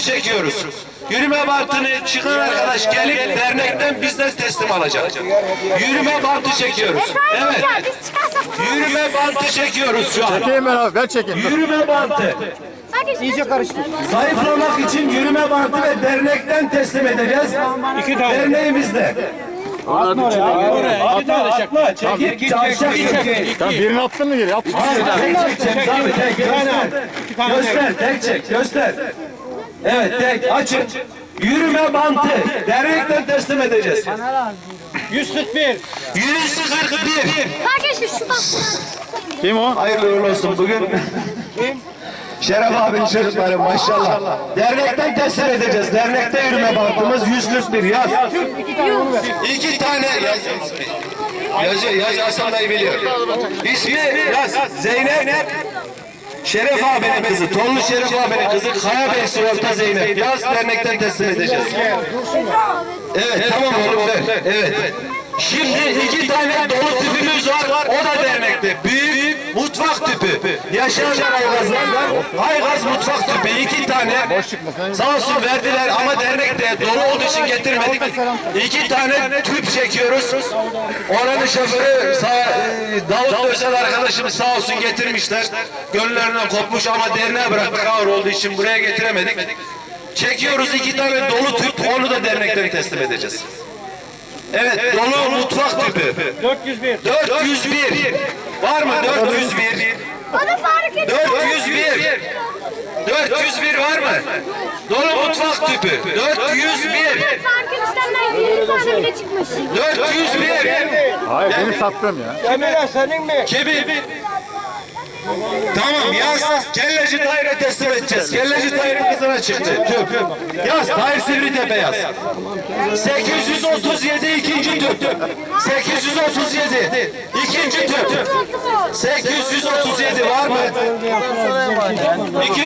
çekiyoruz. Yürüme bantını çıkan arkadaş gelip dernekten bizden teslim alacak. Yürüme bantı çekiyoruz. Evet. Yürüme bantı çekiyoruz şu an. Çekeyim ben abi ben çekeyim. Yürüme bantı. İyice karıştı. Zayıflamak için yürüme bantı ve dernekten teslim edeceğiz. İki tane. Derneğimizde. Atma oraya. Atma, atma. Çekil. Çarşaf çekil. Sen birini attın mı geri? At. Tek çek tek göster. Göster tek çek göster. Evet tek açın. Yürüme bantı. Dernekten teslim edeceğiz. 141. 141. Kardeşim şu bak. Kim o? Hayırlı uğurlu olsun bugün. Şeref abinin çocukları maşallah. Dernekten teslim edeceğiz. Dernekte yürüme bantımız 141 yaz. İki tane yaz. Yazıyor, yaz Hasan dayı biliyor. İsmi yaz. Zeynep. Şeref abinin kızı, Tonlu Şeref abinin kızı, Kaya Bey Sigorta Zeynep. Yaz dernekten teslim edeceğiz. Evet, tamam oğlum ver. Evet. Şimdi iki tane dolu tüpümüz var. O da dernekte. Büyük mutfak tüpü. Yaşar Aygaz'dan Aygaz mutfak tüpü. iki tane. Sağ olsun verdiler ama dernekte dolu olduğu için getirmedik. İki tane tüp çekiyoruz. Oranın şoförü sağ, Davut Özel arkadaşımız sağ olsun getirmişler. Gönüllerinden kopmuş ama derneğe bıraktık ağır olduğu için buraya getiremedik. Çekiyoruz iki tane dolu tüp onu da dernekten teslim edeceğiz. Evet dolu mutfak tüpü. 401. 401. Var mı 401? Bana Faruk et. 401. 401 var mı? Dolu mutfak tüpü. 401. Faruk eniştemden 20 tane bile çıkmış. 401. Hayır benim sattığım ya. Emine senin mi? Kebir. Tamam yaz. Kelleci Tahir'e teslim edeceğiz. Kelleci Tahir'in kızına çıktı. Tüp. Yaz. Tahir Sivritepe yaz. 837 ikinci tüp. 837 ikinci tüp. 837 var mı? İki